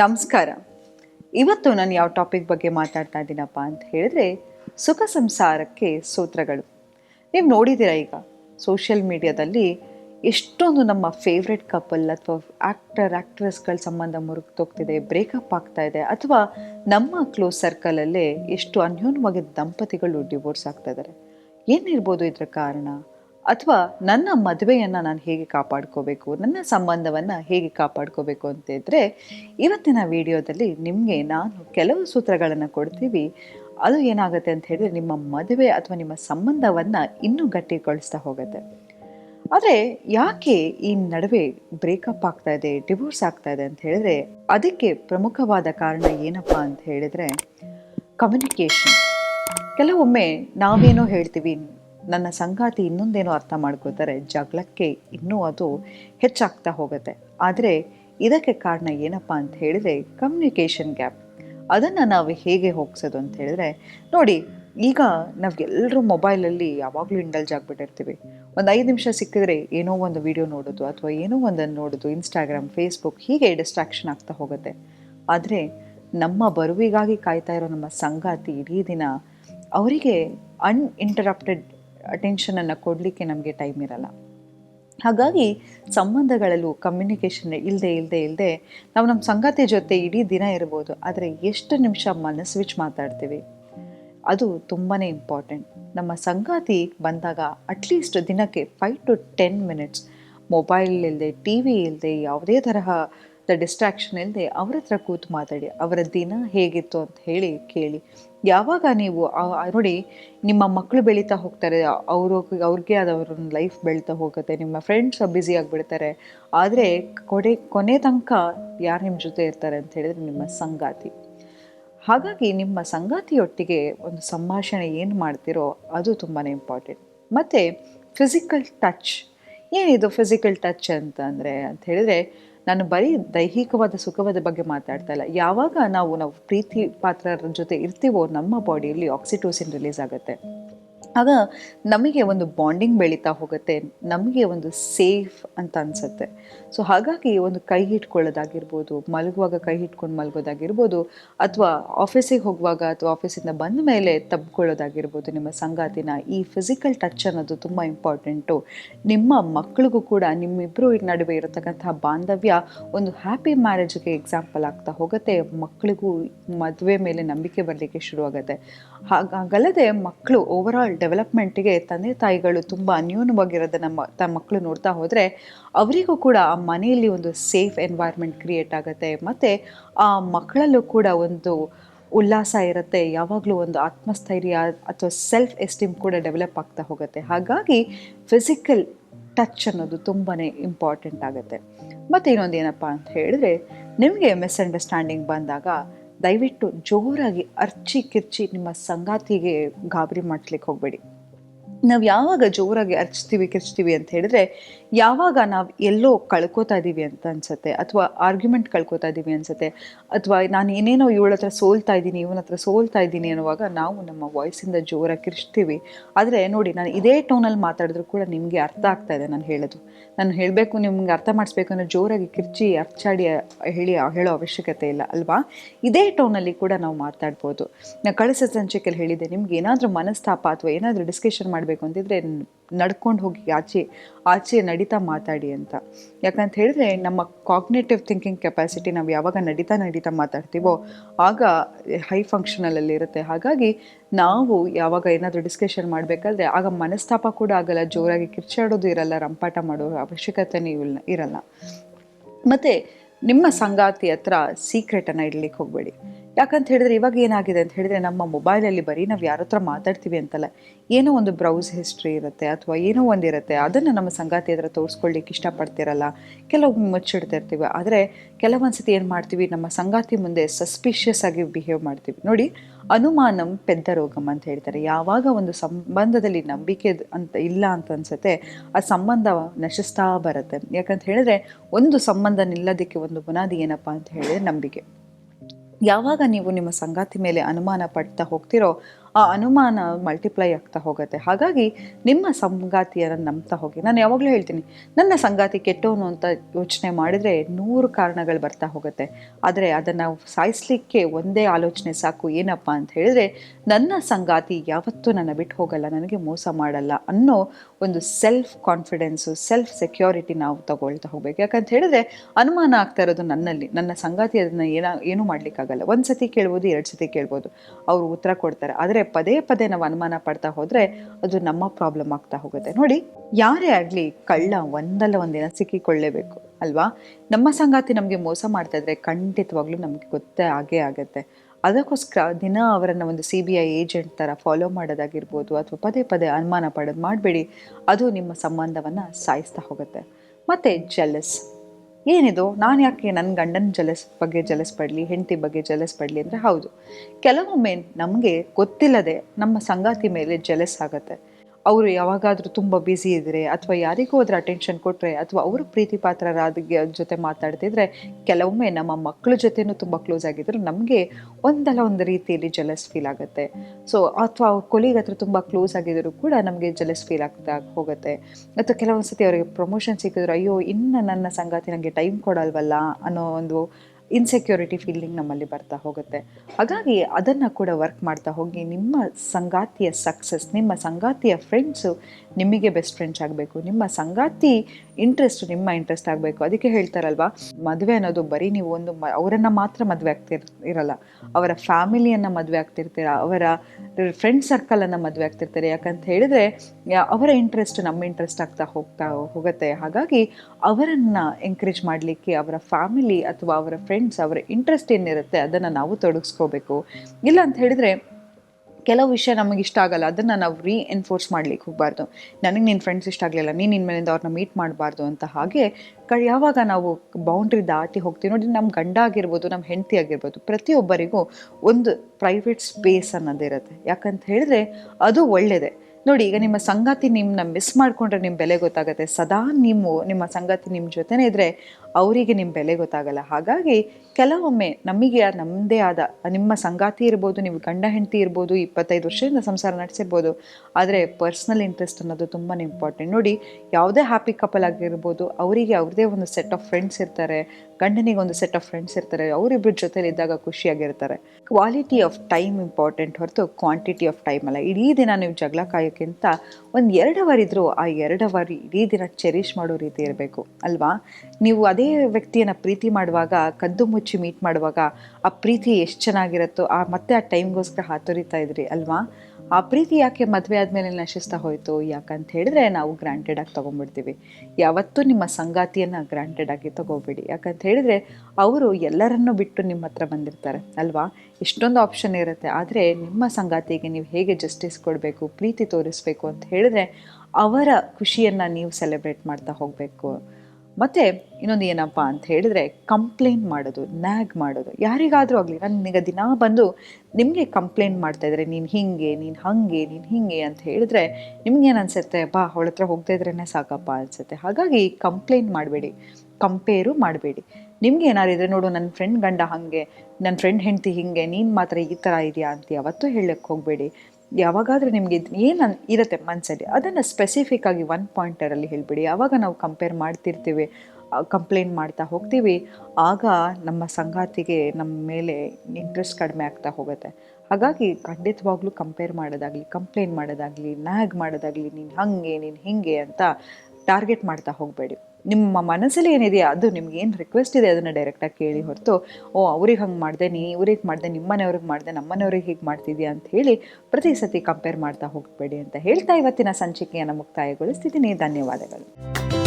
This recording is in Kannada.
ನಮಸ್ಕಾರ. ಇವತ್ತು ನಾನು ಯಾವ ಟಾಪಿಕ್ ಬಗ್ಗೆ ಮಾತಾಡ್ತಾ ಇದ್ದೀನಪ್ಪ ಅಂತ ಹೇಳಿದ್ರೆ ಸುಖ ಸಂಸಾರಕ್ಕೆ ಸೂತ್ರಗಳು. ನೀವು ನೋಡಿದ್ದೀರಾ ಈಗ ಸೋಷಿಯಲ್ ಮೀಡಿಯಾದಲ್ಲಿ ಎಷ್ಟೊಂದು ನಮ್ಮ ಫೇವ್ರೆಟ್ ಕಪಲ್ ಅಥವಾ ಆ್ಯಕ್ಟರ್ ಆ್ಯಕ್ಟ್ರೆಸ್ಗಳ ಸಂಬಂಧ ಮುರುಗ್ತೋಗ್ತಿದೆ ಬ್ರೇಕಪ್ ಆಗ್ತಾ ಇದೆ ಅಥವಾ ನಮ್ಮ ಕ್ಲೋಸ್ ಸರ್ಕಲಲ್ಲೇ ಎಷ್ಟು ಅನ್ಯೂನ್ಯವಾಗಿ ದಂಪತಿಗಳು ಡಿವೋರ್ಸ್ ಆಗ್ತಾ ಇದ್ದಾರೆ ಏನಿರ್ಬೋದು ಇದರ ಕಾರಣ? ಅಥವಾ ನನ್ನ ಮದುವೆಯನ್ನು ನಾನು ಹೇಗೆ ಕಾಪಾಡ್ಕೋಬೇಕು, ನನ್ನ ಸಂಬಂಧವನ್ನು ಹೇಗೆ ಕಾಪಾಡ್ಕೋಬೇಕು ಅಂತ ಇದ್ದರೆ ಇವತ್ತಿನ ವಿಡಿಯೋದಲ್ಲಿ ನಿಮಗೆ ನಾನು ಕೆಲವು ಸೂತ್ರಗಳನ್ನು ಕೊಡ್ತೀವಿ. ಅದು ಏನಾಗುತ್ತೆ ಅಂತ ಹೇಳಿದ್ರೆ ನಿಮ್ಮ ಮದುವೆ ಅಥವಾ ನಿಮ್ಮ ಸಂಬಂಧವನ್ನು ಇನ್ನೂ ಗಟ್ಟಿಗೊಳಿಸ್ತಾ ಹೋಗುತ್ತೆ. ಆದರೆ ಯಾಕೆ ಈ ನಡುವೆ ಬ್ರೇಕಪ್ ಆಗ್ತಾ ಇದೆ ಡಿವೋರ್ಸ್ ಆಗ್ತಾ ಇದೆ ಅಂತ ಹೇಳಿದ್ರೆ, ಅದಕ್ಕೆ ಪ್ರಮುಖವಾದ ಕಾರಣ ಏನಪ್ಪ ಅಂತ ಹೇಳಿದ್ರೆ ಕಮ್ಯುನಿಕೇಷನ್ ಕೆಲವೊಮ್ಮೆ ನಾವೇನೋ ಹೇಳ್ತೀವಿ ನನ್ನ ಸಂಗಾತಿ ಇನ್ನೊಂದೇನೋ ಅರ್ಥ ಮಾಡ್ಕೋತಾರೆ ಜಗಳಕ್ಕೆ ಇನ್ನೂ ಅದು ಹೆಚ್ಚಾಗ್ತಾ ಹೋಗುತ್ತೆ. ಆದರೆ ಇದಕ್ಕೆ ಕಾರಣ ಏನಪ್ಪ ಅಂತ ಹೇಳಿದರೆ ಕಮ್ಯುನಿಕೇಷನ್ ಗ್ಯಾಪ್ ಅದನ್ನು ನಾವು ಹೇಗೆ ಹೋಗ್ಸೋದು ಅಂತ ಹೇಳಿದ್ರೆ, ನೋಡಿ, ಈಗ ನಾವೆಲ್ಲರೂ ಮೊಬೈಲಲ್ಲಿ ಯಾವಾಗಲೂ ಇಂಡಲ್ಜ್ ಆಗಿಬಿಟ್ಟಿರ್ತೀವಿ. ಒಂದು ಐದು ನಿಮಿಷ ಸಿಕ್ಕಿದ್ರೆ ಏನೋ ಒಂದು ವಿಡಿಯೋ ನೋಡೋದು ಅಥವಾ ಏನೋ ಒಂದನ್ನು ನೋಡೋದು ಇನ್ಸ್ಟಾಗ್ರಾಮ್ ಫೇಸ್ಬುಕ್ ಹೀಗೆ ಡಿಸ್ಟ್ರಾಕ್ಷನ್ ಆಗ್ತಾ ಹೋಗುತ್ತೆ. ಆದರೆ ನಮ್ಮ ಬರುವಿಗಾಗಿ ಕಾಯ್ತಾ ಇರೋ ನಮ್ಮ ಸಂಗಾತಿ ಇಡೀ ದಿನ ಅವರಿಗೆ ಅನ್ಇಂಟರಪ್ಟೆಡ್ ಅಟೆನ್ಷನನ್ನು ಕೊಡಲಿಕ್ಕೆ ನಮಗೆ ಟೈಮ್ ಇರಲ್ಲ. ಹಾಗಾಗಿ ಸಂಬಂಧಗಳಲ್ಲೂ ಕಮ್ಯುನಿಕೇಷನ್ ಇಲ್ಲದೆ ಇಲ್ಲದೆ ಇಲ್ಲದೆ ನಾವು ನಮ್ಮ ಸಂಗಾತಿ ಜೊತೆ ಇಡೀ ದಿನ ಇರ್ಬೋದು, ಆದರೆ ಎಷ್ಟು ನಿಮಿಷ ಮನಸ್ಸು ಸ್ವಿಚ್ ಮಾತಾಡ್ತೀವಿ, ಅದು ತುಂಬಾ ಇಂಪಾರ್ಟೆಂಟ್ ನಮ್ಮ ಸಂಗಾತಿ ಬಂದಾಗ ಅಟ್ಲೀಸ್ಟ್ ದಿನಕ್ಕೆ five to ten minutes mobile ಇಲ್ಲದೆ ಟಿ ವಿ ಇಲ್ಲದೆ ಯಾವುದೇ ತರಹ ಡಿಸ್ಟ್ರಾಕ್ಷನ್ ಇಲ್ಲದೆ ಅವ್ರ ಹತ್ರ ಕೂತು ಮಾತಾಡಿ, ಅವರ ದಿನ ಹೇಗಿತ್ತು ಅಂತ ಹೇಳಿ ಕೇಳಿ. ಯಾವಾಗ ನೀವು ನೋಡಿ ನಿಮ್ಮ ಮಕ್ಕಳು ಬೆಳೀತಾ ಹೋಗ್ತಾರೆ, ಅವರು, ಅವ್ರಿಗೆ ಆದವ್ರ ಲೈಫ್ ಬೆಳೀತಾ ಹೋಗುತ್ತೆ, ನಿಮ್ಮ ಫ್ರೆಂಡ್ಸ್ ಬ್ಯುಸಿ ಆಗಿಬಿಡ್ತಾರೆ. ಆದರೆ ಕೊಡೆ, ಕೊನೆ ತನಕ ಯಾರು ನಿಮ್ಮ ಜೊತೆ ಇರ್ತಾರೆ ಅಂತ ಹೇಳಿದ್ರೆ ನಿಮ್ಮ ಸಂಗಾತಿ. ಹಾಗಾಗಿ ನಿಮ್ಮ ಸಂಗಾತಿಯೊಟ್ಟಿಗೆ ಒಂದು ಸಂಭಾಷಣೆ ಏನು ಮಾಡ್ತೀರೋ ಅದು ತುಂಬಾ ಇಂಪಾರ್ಟೆಂಟ್ ಮತ್ತು ಫಿಸಿಕಲ್ ಟಚ್ ಏನಿದು ಫಿಸಿಕಲ್ ಟಚ್ ಅಂತ ಅಂದರೆ, ಅಂತ ಹೇಳಿದ್ರೆ ನಾನು ಬರೀ ದೈಹಿಕವಾದ ಸುಖವಾದ ಬಗ್ಗೆ ಮಾತಾಡ್ತಾ ಇಲ್ಲ. ಯಾವಾಗ ನಾವು ನಾವು ಪ್ರೀತಿ ಪಾತ್ರರ ಜೊತೆ ಇರ್ತೀವೋ ನಮ್ಮ ಬಾಡಿಯಲ್ಲಿ ಆಕ್ಸಿಟೋಸಿನ್ ರಿಲೀಸ್ ಆಗುತ್ತೆ. ಆಗ ನಮಗೆ ಒಂದು ಬಾಂಡಿಂಗ್ ಬೆಳೀತಾ ಹೋಗುತ್ತೆ, ನಮಗೆ ಒಂದು ಸೇಫ್ ಅಂತ ಅನಿಸುತ್ತೆ. ಸೊ ಹಾಗಾಗಿ ಒಂದು ಕೈ ಹಿಡ್ಕೊಳ್ಳೋದಾಗಿರ್ಬೋದು, ಮಲಗುವಾಗ ಕೈ ಹಿಡ್ಕೊಂಡು ಮಲಗೋದಾಗಿರ್ಬೋದು, ಅಥವಾ ಆಫೀಸಿಗೆ ಹೋಗುವಾಗ ಅಥವಾ ಆಫೀಸಿಂದ ಬಂದ ಮೇಲೆ ತಬ್ಕೊಳ್ಳೋದಾಗಿರ್ಬೋದು, ನಿಮ್ಮ ಸಂಗಾತಿನ, ಈ ಫಿಸಿಕಲ್ ಟಚ್ ಅನ್ನೋದು ತುಂಬ ಇಂಪಾರ್ಟೆಂಟು ನಿಮ್ಮ ಮಕ್ಕಳಿಗೂ ಕೂಡ ನಿಮ್ಮಿಬ್ಬರು ನಡುವೆ ಇರತಕ್ಕಂತಹ ಬಾಂಧವ್ಯ ಒಂದು ಹ್ಯಾಪಿ ಮ್ಯಾರೇಜ್ಗೆ ಎಕ್ಸಾಂಪಲ್ ಆಗ್ತಾ ಹೋಗುತ್ತೆ. ಮಕ್ಕಳಿಗೂ ಮದುವೆ ಮೇಲೆ ನಂಬಿಕೆ ಬರಲಿಕ್ಕೆ ಶುರುವಾಗುತ್ತೆ. ಹಾಗಲ್ಲದೆ ಮಕ್ಕಳು ಓವರಾಲ್ ಡೆವಲಪ್ಮೆಂಟಿಗೆ ತಂದೆ ತಾಯಿಗಳು ತುಂಬ ಅನ್ಯೂನವಾಗಿರೋದನ್ನ ನಮ್ಮ ತಮ್ಮ ಮಕ್ಕಳು ನೋಡ್ತಾ ಹೋದರೆ ಅವರಿಗೂ ಕೂಡ ಆ ಮನೆಯಲ್ಲಿ ಒಂದು ಸೇಫ್ ಎನ್ವೈರ್ಮೆಂಟ್ ಕ್ರಿಯೇಟ್ ಆಗುತ್ತೆ. ಮತ್ತು ಆ ಮಕ್ಕಳಲ್ಲೂ ಕೂಡ ಒಂದು ಉಲ್ಲಾಸ ಇರುತ್ತೆ. ಯಾವಾಗಲೂ ಒಂದು ಆತ್ಮಸ್ಥೈರ್ಯ ಅಥವಾ ಸೆಲ್ಫ್ ಎಸ್ಟೀಮ್ ಕೂಡ ಡೆವಲಪ್ ಆಗ್ತಾ ಹೋಗುತ್ತೆ. ಹಾಗಾಗಿ ಫಿಸಿಕಲ್ ಟಚ್ ಅನ್ನೋದು ತುಂಬಾ ಇಂಪಾರ್ಟೆಂಟ್ ಆಗುತ್ತೆ. ಮತ್ತು ಇನ್ನೊಂದು ಏನಪ್ಪ ಅಂತ ಹೇಳಿದ್ರೆ ನಿಮಗೆ ಮಿಸ್ಅಂಡರ್ಸ್ಟ್ಯಾಂಡಿಂಗ್ ಬಂದಾಗ ದಯವಿಟ್ಟು ಜೋರಾಗಿ ಅರ್ಚಿ ಕಿರ್ಚಿ ನಿಮ್ಮ ಸಂಗಾತಿಗೆ ಗಾಬರಿ ಮಾಡ್ಲಿಕ್ಕೆ ಹೋಗಬೇಡಿ. ನಾವು ಯಾವಾಗ ಜೋರಾಗಿ ಅರ್ಚ್ತೀವಿ, ಕಿರ್ಚ್ತೀವಿ ಅಂತ ಹೇಳಿದ್ರೆ, ಯಾವಾಗ ನಾವು ಎಲ್ಲೋ ಕಳ್ಕೊತಾ ಇದ್ದೀವಿ ಅಂತ ಅನ್ಸುತ್ತೆ, ಅಥವಾ ಆರ್ಗ್ಯುಮೆಂಟ್ ಕಳ್ಕೊತಾ ಇದ್ದೀವಿ ಅನ್ಸುತ್ತೆ, ಅಥವಾ ನಾನು ಏನೇನೋ ಇವಳ ಹತ್ರ ಸೋಲ್ತಾ ಇದ್ದೀನಿ ಇವನ ಹತ್ರ ಸೋಲ್ತಾ ಇದ್ದೀನಿ ಅನ್ನುವಾಗ ನಾವು ನಮ್ಮ ವಾಯ್ಸಿಂದ ಜೋರಾಗಿ ಕಿರ್ಚ್ತೀವಿ. ಆದರೆ ನೋಡಿ, ನಾನು ಇದೇ ಟೋನಲ್ಲಿ ಮಾತಾಡಿದ್ರು ಕೂಡ ನಿಮಗೆ ಅರ್ಥ ಆಗ್ತಾ ಇದೆ ನಾನು ಹೇಳೋದು. ನಾನು ಹೇಳಬೇಕು, ನಿಮ್ಗೆ ಅರ್ಥ ಮಾಡಿಸ್ಬೇಕು ಅಂದರೆ ಜೋರಾಗಿ ಕಿರ್ಚಿ, ಅರ್ಚಾಡಿ, ಹೇಳಿ, ಹೇಳೋ ಅವಶ್ಯಕತೆ ಇಲ್ಲ, ಅಲ್ವಾ? ಇದೇ ಟೋನಲ್ಲಿ ಕೂಡ ನಾವು ಮಾತಾಡ್ಬೋದು. ನಾನು ಕಳಿಸ ಸಂಚಿಕೆಯಲ್ಲಿ ಹೇಳಿದೆ ನಿಮ್ಗೆ ಏನಾದರೂ ಮನಸ್ತಾಪ ಅಥವಾ ಏನಾದರೂ ಡಿಸ್ಕಷನ್ ಮಾಡಬೇಕು ಅಂತಿದ್ರೆ ನಡ್ಕೊಂಡು ಹೋಗಿ ಆಚೆ ಆಚೆ ನಡೀತಾ ಮಾತಾಡಿ ಅಂತ. ಯಾಕಂತ ಹೇಳಿದ್ರೆ ನಮ್ಮ ಕಾಗ್ನೇಟಿವ್ ಥಿಂಕಿಂಗ್ ಕೆಪಾಸಿಟಿ ನಾವು ಯಾವಾಗ ನಡೀತಾ ನಡೀತಾ ಮಾತಾಡ್ತೀವೋ ಆಗ ಹೈ ಫಂಕ್ಷನಲಲ್ಲಿ ಇರುತ್ತೆ. ಹಾಗಾಗಿ ನಾವು ಯಾವಾಗ ಏನಾದರೂ ಡಿಸ್ಕಷನ್ ಮಾಡಬೇಕಾದ್ರೆ ಆಗ ಮನಸ್ತಾಪ ಕೂಡ ಆಗಲ್ಲ, ಜೋರಾಗಿ ಕಿರ್ಚಾಡೋದು ಇರಲ್ಲ, ರಂಪಾಟ ಮಾಡೋ ಅವಶ್ಯಕತೆನೇ ಇರಲ್ಲ. ಮತ್ತು ನಿಮ್ಮ ಸಂಗಾತಿ ಹತ್ರ ಸೀಕ್ರೆಟನ್ನು ಇಡ್ಲಿಕ್ಕೆ ಹೋಗಬೇಡಿ. ಯಾಕಂತ ಹೇಳಿದ್ರೆ ಇವಾಗ ಏನಾಗಿದೆ ಅಂತ ಹೇಳಿದ್ರೆ ನಮ್ಮ ಮೊಬೈಲಲ್ಲಿ ಬರೀ ನಾವು ಯಾರ ಹತ್ರ ಮಾತಾಡ್ತೀವಿ ಅಂತಲ್ಲ, ಏನೋ ಒಂದು ಬ್ರೌಸ್ ಹಿಸ್ಟ್ರಿ ಇರುತ್ತೆ ಅಥವಾ ಏನೋ ಒಂದಿರುತ್ತೆ ಅದನ್ನು ನಮ್ಮ ಸಂಗಾತಿ ಹತ್ರ ತೋರಿಸ್ಕೊಳ್ಳಿಕ್ಕೆ ಇಷ್ಟಪಡ್ತಿರಲ್ಲ. ಕೆಲವು ಮುಚ್ಚಿಡ್ತಿರ್ತೀವಿ, ಆದರೆ ಕೆಲವೊಂದ್ಸತಿ ಏನು ಮಾಡ್ತೀವಿ, ನಮ್ಮ ಸಂಗಾತಿ ಮುಂದೆ ಸಸ್ಪಿಷಿಯಸ್ ಆಗಿ ಬಿಹೇವ್ ಮಾಡ್ತೀವಿ. ನೋಡಿ, ಅನುಮಾನಂ ಪೆದ್ದ ರೋಗಂ ಅಂತ ಹೇಳ್ತಾರೆ. ಯಾವಾಗ ಒಂದು ಸಂಬಂಧದಲ್ಲಿ ನಂಬಿಕೆ ಅಂತ ಇಲ್ಲ ಅಂತ ಅನ್ಸುತ್ತೆ, ಆ ಸಂಬಂಧ ನಶಿಸ್ತಾ ಬರುತ್ತೆ. ಯಾಕಂತ ಹೇಳಿದ್ರೆ ಒಂದು ಸಂಬಂಧ ನಿಲ್ಲೋದಕ್ಕೆ ಒಂದು ಬುನಾದಿ ಏನಪ್ಪ ಅಂತ ಹೇಳಿದ್ರೆ ನಂಬಿಕೆ. ಯಾವಾಗ ನೀವು ನಿಮ್ಮ ಸಂಗಾತಿ ಮೇಲೆ ಅನುಮಾನ ಪಡ್ತಾ ಹೋಗ್ತಿರೋ, ಆ ಅನುಮಾನ ಮಲ್ಟಿಪ್ಲೈ ಆಗ್ತಾ ಹೋಗುತ್ತೆ. ಹಾಗಾಗಿ ನಿಮ್ಮ ಸಂಗಾತಿಯನ್ನು ನಂಬ್ತಾ ಹೋಗಿ. ನಾನು ಯಾವಾಗಲೂ ಹೇಳ್ತೀನಿ, ನನ್ನ ಸಂಗಾತಿ ಕೆಟ್ಟವನು ಅಂತ ಯೋಚನೆ ಮಾಡಿದರೆ ನೂರು ಕಾರಣಗಳು ಬರ್ತಾ ಹೋಗುತ್ತೆ. ಆದರೆ ಅದನ್ನು ಸಾಯಿಸ್ಲಿಕ್ಕೆ ಒಂದೇ ಆಲೋಚನೆ ಸಾಕು, ಏನಪ್ಪ ಅಂತ ಹೇಳಿದ್ರೆ, ನನ್ನ ಸಂಗಾತಿ ಯಾವತ್ತೂ ನನ್ನ ಬಿಟ್ಟು ಹೋಗಲ್ಲ, ನನಗೆ ಮೋಸ ಮಾಡಲ್ಲ ಅನ್ನೋ ಒಂದು ಸೆಲ್ಫ್ ಕಾನ್ಫಿಡೆನ್ಸು ಸೆಲ್ಫ್ ಸೆಕ್ಯೂರಿಟಿ ನಾವು ತಗೊಳ್ತಾ ಹೋಗ್ಬೇಕು. ಯಾಕಂತ ಹೇಳಿದ್ರೆ ಅನುಮಾನ ಆಗ್ತಾ ಇರೋದು ನನ್ನಲ್ಲಿ. ನನ್ನ ಸಂಗಾತಿ ಅದನ್ನು ಏನ, ಏನೂ ಮಾಡಲಿಕ್ಕಾಗಲ್ಲ. ಒಂದು ಸತಿ ಕೇಳ್ಬೋದು, ಎರಡು ಸತಿ ಕೇಳ್ಬೋದು. ಅವರು ಉತ್ತರ ಕೊಡ್ತಾರೆ. ಆದರೆ ಪದೇ ಪದೇ ನಾವು ಅನುಮಾನ ಪಡ್ತಾ ಹೋದರೆ ಅದು ನಮ್ಮ ಪ್ರಾಬ್ಲಮ್ ಆಗ್ತಾ ಹೋಗುತ್ತೆ. ನೋಡಿ, ಯಾರೇ ಆಗಲಿ ಕಳ್ಳ ಒಂದಲ್ಲ ಒಂದಿನ ಸಿಕ್ಕಿಕೊಳ್ಳೇಬೇಕು, ಅಲ್ವಾ? ನಮ್ಮ ಸಂಗಾತಿ ನಮಗೆ ಮೋಸ ಮಾಡ್ತಾ ಇದ್ರೆ ಖಂಡಿತವಾಗ್ಲೂ ನಮಗೆ ಗೊತ್ತೇ ಆಗೇ ಆಗುತ್ತೆ. ಅದಕ್ಕೋಸ್ಕರ ದಿನ ಅವರನ್ನು ಒಂದು ಸಿ ಬಿ ಐ ಏಜೆಂಟ್ ಥರ ಫಾಲೋ ಮಾಡೋದಾಗಿರ್ಬೋದು ಅಥವಾ ಪದೇ ಪದೇ ಅನುಮಾನ ಪಡೋದು ಮಾಡಬೇಡಿ. ಅದು ನಿಮ್ಮ ಸಂಬಂಧವನ್ನು ಸಾಯಿಸ್ತಾ ಹೋಗುತ್ತೆ. ಮತ್ತು ಜಲಸ್ ಏನಿದು? ನಾನು ಯಾಕೆ ನನ್ನ ಗಂಡನ ಜಲಸ್ ಬಗ್ಗೆ ಜಲಸ್ ಪಡಲಿ, ಹೆಂಡತಿ ಬಗ್ಗೆ ಜಲಸ್ ಪಡಲಿ ಅಂದರೆ ಹೌದು. ಕೆಲವೊಮ್ಮೆ ನಮಗೆ ಗೊತ್ತಿಲ್ಲದೆ ನಮ್ಮ ಸಂಗಾತಿ ಮೇಲೆ ಜಲಸ್ ಆಗುತ್ತೆ. ಅವರು ಯಾವಾಗಾದರೂ ತುಂಬ ಬ್ಯುಸಿ ಇದ್ದರೆ ಅಥವಾ ಯಾರಿಗೂ ಅದರ ಅಟೆನ್ಷನ್ ಕೊಟ್ಟರೆ ಅಥವಾ ಅವರು ಪ್ರೀತಿ ಪಾತ್ರರಾದ ಜೊತೆ ಮಾತಾಡ್ತಿದ್ರೆ ಕೆಲವೊಮ್ಮೆ ನಮ್ಮ ಮಕ್ಕಳ ಜೊತೆನೂ ತುಂಬ ಕ್ಲೋಸ್ ಆಗಿದ್ದರೂ ನಮಗೆ ಒಂದಲ್ಲ ಒಂದು ರೀತಿಯಲ್ಲಿ ಜಲಸ್ ಫೀಲ್ ಆಗುತ್ತೆ. ಸೊ ಅಥವಾ ಕೊಲೀಗ್ ಹತ್ರ ತುಂಬ ಕ್ಲೋಸ್ ಆಗಿದ್ರು ಕೂಡ ನಮಗೆ ಜಲಸ್ ಫೀಲ್ ಆಗ್ತಾ ಹೋಗುತ್ತೆ. ಅಥವಾ ಕೆಲವೊಂದು ಸತಿ ಅವರಿಗೆ ಪ್ರಮೋಷನ್ ಸಿಕ್ಕಿದ್ರು, ಅಯ್ಯೋ, ಇನ್ನು ನನ್ನ ಸಂಗಾತಿ ನನಗೆ ಟೈಮ್ ಕೊಡಲ್ವಲ್ಲ? ಅನ್ನೋ ಒಂದು ಇನ್ಸೆಕ್ಯೂರಿಟಿ ಫೀಲಿಂಗ್ ನಮ್ಮಲ್ಲಿ ಬರ್ತಾ ಹೋಗುತ್ತೆ. ಹಾಗಾಗಿ ಅದನ್ನು ಕೂಡ ವರ್ಕ್ ಮಾಡ್ತಾ ಹೋಗಿ ನಿಮ್ಮ ಸಂಗಾತಿಯ ಸಕ್ಸಸ್ ನಿಮ್ಮ ಸಂಗಾತಿಯ ಫ್ರೆಂಡ್ಸು ನಿಮಗೆ ಬೆಸ್ಟ್ ಫ್ರೆಂಡ್ಸ್ ಆಗಬೇಕು. ನಿಮ್ಮ ಸಂಗಾತಿ ಇಂಟ್ರೆಸ್ಟ್ ನಿಮ್ಮ ಇಂಟ್ರೆಸ್ಟ್ ಆಗಬೇಕು. ಅದಕ್ಕೆ ಹೇಳ್ತಾರಲ್ವಾ, ಮದುವೆ ಅನ್ನೋದು ಬರೀ ನೀವು ಒಂದು ಮ, ಅವರನ್ನು ಮಾತ್ರ ಮದುವೆ ಆಗ್ತಿರ್, ಇರಲ್ಲ. ಅವರ ಫ್ಯಾಮಿಲಿಯನ್ನು ಮದುವೆ ಆಗ್ತಿರ್ತೀರ, ಅವರ ಫ್ರೆಂಡ್ ಸರ್ಕಲನ್ನು ಮದುವೆ ಆಗ್ತಿರ್ತಾರೆ. ಯಾಕಂತ ಹೇಳಿದರೆ ಅವರ ಇಂಟ್ರೆಸ್ಟ್ ನಮ್ಮ ಇಂಟ್ರೆಸ್ಟ್ ಆಗ್ತಾ ಹೋಗ್ತಾ ಹೋಗುತ್ತೆ. ಹಾಗಾಗಿ ಅವರನ್ನು ಎಂಕರೇಜ್ ಮಾಡಲಿಕ್ಕೆ, ಅವರ ಫ್ಯಾಮಿಲಿ ಅಥವಾ ಅವರ ಫ್ರೆಂಡ್ಸ್ ಅವರ ಇಂಟ್ರೆಸ್ಟ್ ಏನಿರುತ್ತೆ ಅದನ್ನು ನಾವು ತೊಡಗಿಸ್ಕೋಬೇಕು. ಇಲ್ಲ ಅಂತ ಹೇಳಿದರೆ, ಕೆಲವು ವಿಷಯ ನಮಗೆ ಇಷ್ಟ ಆಗಲ್ಲ, ಅದನ್ನು ನಾವು ರೀ ಎನ್ಫೋರ್ಸ್ ಮಾಡ್ಲಿಕ್ಕೆ ಹೋಗಬಾರ್ದು. ನನಗೆ ನಿನ್ನ ಫ್ರೆಂಡ್ಸ್ ಇಷ್ಟ ಆಗಲಿಲ್ಲ, ನೀನು ಇನ್ಮೇಲಿಂದ ಅವ್ರನ್ನ ಮೀಟ್ ಮಾಡಬಾರ್ದು ಅಂತ ಹಾಗೆ, ಕ, ಯಾವಾಗ ನಾವು ಬೌಂಡ್ರಿ ದಾಟಿ ಹೋಗ್ತೀವಿ ನೋಡಿ ನಮ್ಮ ಗಂಡ ಆಗಿರ್ಬೋದು ನಮ್ಮ ಹೆಂಡತಿ ಆಗಿರ್ಬೋದು, ಪ್ರತಿಯೊಬ್ಬರಿಗೂ ಒಂದು ಪ್ರೈವೇಟ್ ಸ್ಪೇಸ್ ಅನ್ನೋದಿರುತ್ತೆ. ಯಾಕಂತ ಹೇಳಿದ್ರೆ, ಅದು ಒಳ್ಳೆಯದೇ ನೋಡಿ, ಈಗ ನಿಮ್ಮ ಸಂಗಾತಿ ನಿಮ್ಮನ್ನ ಮಿಸ್ ಮಾಡಿಕೊಂಡ್ರೆ ನಿಮ್ಮ ಬೆಲೆ ಗೊತ್ತಾಗುತ್ತೆ. ಸದಾ ನೀವು, ನಿಮ್ಮ ಸಂಗಾತಿ ನಿಮ್ಮ ಜೊತೆನೇ ಇದ್ದರೆ ಅವರಿಗೆ ನಿಮ್ಮ ಬೆಲೆ ಗೊತ್ತಾಗಲ್ಲ. ಹಾಗಾಗಿ ಕೆಲವೊಮ್ಮೆ ನಮಗೆ ನಮ್ಮದೇ ಆದ ನಿಮ್ಮ ಸಂಗಾತಿ ಇರ್ಬೋದು ನಿಮ್ಮ ಗಂಡ ಹೆಂಡತಿ ಇರ್ಬೋದು, ಇಪ್ಪತ್ತೈದು ವರ್ಷದಿಂದ ಸಂಸಾರ ನಡೆಸಿರ್ಬೋದು, ಆದರೆ ಪರ್ಸ್ನಲ್ ಇಂಟ್ರೆಸ್ಟ್ ಅನ್ನೋದು ತುಂಬಾ ಇಂಪಾರ್ಟೆಂಟ್ ನೋಡಿ, ಯಾವುದೇ ಹ್ಯಾಪಿ ಕಪಲ್ ಆಗಿರ್ಬೋದು, ಅವರಿಗೆ ಅವ್ರದೇ ಒಂದು ಸೆಟ್ ಆಫ್ ಫ್ರೆಂಡ್ಸ್ ಇರ್ತಾರೆ, ಗಂಡನಿಗೆ ಒಂದು ಸೆಟ್ ಆಫ್ ಫ್ರೆಂಡ್ಸ್ ಇರ್ತಾರೆ ಅವರಿಬ್ಬರ ಜೊತೆಲಿ ಇದ್ದಾಗ ಖುಷಿಯಾಗಿರ್ತಾರೆ. ಕ್ವಾಲಿಟಿ ಆಫ್ ಟೈಮ್ ಇಂಪಾರ್ಟೆಂಟ್ ಹೊರತು ಕ್ವಾಂಟಿಟಿ ಆಫ್ ಟೈಮ್ ಅಲ್ಲ. ಇಡೀ ದಿನ ನೀವು ಜಗಳ ಕಾಯೋಕ್ಕಿಂತ ಒಂದು ಎರಡು ಅವರ್ ಇದ್ದರೂ ಆ ಎರಡು ಅವರ್ ಇಡೀ ದಿನ ಚೆರಿಷ್ ಮಾಡೋ ರೀತಿ ಇರಬೇಕು, ಅಲ್ವಾ? ನೀವು ಅದೇ ವ್ಯಕ್ತಿಯನ್ನು ಪ್ರೀತಿ ಮಾಡುವಾಗ ಕದ್ದು ಮುಚ್ಚಿ ಮೀಟ್ ಮಾಡುವಾಗ ಆ ಪ್ರೀತಿ ಎಷ್ಟು ಚೆನ್ನಾಗಿರುತ್ತೋ, ಆ ಮತ್ತೆ ಆ ಟೈಮ್ಗೋಸ್ಕರ ಹಾತೊರಿತಾ ಇದ್ರಿ, ಅಲ್ವಾ? ಆ ಪ್ರೀತಿ ಯಾಕೆ ಮದುವೆ ಆದಮೇಲೆ ನಶಿಸ್ತಾ ಹೋಯಿತು? ಯಾಕಂತ ಹೇಳಿದ್ರೆ ನಾವು ಗ್ರಾಂಟೆಡ್ ಆಗಿ ತೊಗೊಂಡ್ಬಿಡ್ತೀವಿ. ಯಾವತ್ತೂ ನಿಮ್ಮ ಸಂಗಾತಿಯನ್ನು ಗ್ರಾಂಟೆಡ್ ಆಗಿ ತಗೋಬೇಡಿ. ಯಾಕಂತ ಹೇಳಿದ್ರೆ ಅವರು ಎಲ್ಲರನ್ನೂ ಬಿಟ್ಟು ನಿಮ್ಮ ಹತ್ರ ಬಂದಿರ್ತಾರೆ, ಅಲ್ವಾ? ಇಷ್ಟೊಂದು ಆಪ್ಷನ್ ಇರುತ್ತೆ. ಆದರೆ ನಿಮ್ಮ ಸಂಗಾತಿಗೆ ನೀವು ಹೇಗೆ ಜಸ್ಟಿಸ್ ಕೊಡಬೇಕು, ಪ್ರೀತಿ ತೋರಿಸ್ಬೇಕು ಅಂತ ಹೇಳಿದ್ರೆ ಅವರ ಖುಷಿಯನ್ನು ನೀವು ಸೆಲೆಬ್ರೇಟ್ ಮಾಡ್ತಾ ಹೋಗಬೇಕು. ಮತ್ತು ಇನ್ನೊಂದು ಏನಪ್ಪ ಅಂತ ಹೇಳಿದ್ರೆ ಕಂಪ್ಲೇಂಟ್ ಮಾಡೋದು ನ್ಯಾಗ್ ಮಾಡೋದು. ಯಾರಿಗಾದರೂ ಆಗಲಿ, ನಾನು ನಿನಗೆ ದಿನ ಬಂದು ನಿಮಗೆ ಕಂಪ್ಲೇಂಟ್ ಮಾಡ್ತಾ ಇದ್ರೆ, ನೀನು ಹಿಂಗೆ, ನೀನು ಹಾಗೆ, ನೀನು ಹಿಂಗೆ ಅಂತ ಹೇಳಿದ್ರೆ ನಿಮ್ಗೇನು ಅನಿಸುತ್ತೆ? ಬಾ, ಅವಳ ಹತ್ರ ಹೋಗ್ತಾ ಇದ್ರೇ ಸಾಕಪ್ಪ ಅನಿಸುತ್ತೆ. ಹಾಗಾಗಿ ಕಂಪ್ಲೇಂಟ್ ಮಾಡಬೇಡಿ ಕಂಪೇರು ಮಾಡಬೇಡಿ. ನಿಮ್ಗೆ ಏನಾರು ಇದ್ರೆ ನೋಡು ನನ್ನ ಫ್ರೆಂಡ್ ಗಂಡ ಹಾಗೆ ನನ್ನ ಫ್ರೆಂಡ್ ಹೆಂಡ್ತಿ ಹಿಂಗೆ, ನೀನು ಮಾತ್ರ ಈ ಥರ ಇದೆಯಾ ಅಂತ ಯಾವತ್ತೂ ಹೇಳಕ್ಕೆ ಹೋಗಬೇಡಿ. ಯಾವಾಗಾದರೂ ನಿಮಗೆ ಏನು ಇರುತ್ತೆ ಮನಸ್ಸಲ್ಲಿ ಅದನ್ನು ಸ್ಪೆಸಿಫಿಕ್ ಆಗಿ ಒನ್ ಪಾಯಿಂಟರಲ್ಲಿ ಹೇಳಿಬಿಡಿ. ಯಾವಾಗ ನಾವು ಕಂಪೇರ್ ಮಾಡ್ತಿರ್ತೀವಿ ಕಂಪ್ಲೇಂಟ್ ಮಾಡ್ತಾ ಹೋಗ್ತೀವಿ, ಆಗ ನಮ್ಮ ಸಂಗಾತಿಗೆ ನಮ್ಮ ಮೇಲೆ ಇಂಟ್ರೆಸ್ಟ್ ಕಡಿಮೆ ಆಗ್ತಾ ಹೋಗುತ್ತೆ. ಹಾಗಾಗಿ ಖಂಡಿತವಾಗ್ಲೂ ಕಂಪೇರ್ ಮಾಡೋದಾಗಲಿ ಕಂಪ್ಲೇಂಟ್ ಮಾಡೋದಾಗಲಿ ನ್ಯಾಗ್ ಮಾಡೋದಾಗಲಿ, ನೀನು ಹಾಗೆ, ನೀನು ಹಿಂಗೆ ಅಂತ ಟಾರ್ಗೆಟ್ ಮಾಡ್ತಾ ಹೋಗಬೇಡಿ. ನಿಮ್ಮ ಮನಸ್ಸಲ್ಲಿ ಏನಿದೆಯಾ? ಅದು ನಿಮ್ಗೆ ಏನು ರಿಕ್ವೆಸ್ಟ್ ಇದೆ ಅದನ್ನು ಡೈರೆಕ್ಟಾಗಿ ಕೇಳಿ ಹೊರತು, ಓ, ಅವ್ರಿಗೆ ಹಂಗೆ ಮಾಡಿದೆ, ನೀ, ಇವ್ರಿಗೆ ಮಾಡಿದೆ, ನಿಮ್ಮನೆಯವ್ರಿಗೆ ಮಾಡಿದೆ, ನಮ್ಮನೆಯವ್ರಿಗೆ ಹೀಗೆ ಮಾಡ್ತಿದ್ಯಾ? ಅಂತ ಹೇಳಿ ಪ್ರತಿ ಸತಿ ಕಂಪೇರ್ ಮಾಡ್ತಾ ಹೋಗಬೇಡಿ ಅಂತ ಹೇಳ್ತಾ ಇವತ್ತಿನ ಸಂಚಿಕೆಯನ್ನು ಮುಕ್ತಾಯಗೊಳಿಸ್ತಿದ್ದೀನಿ. ಧನ್ಯವಾದಗಳು.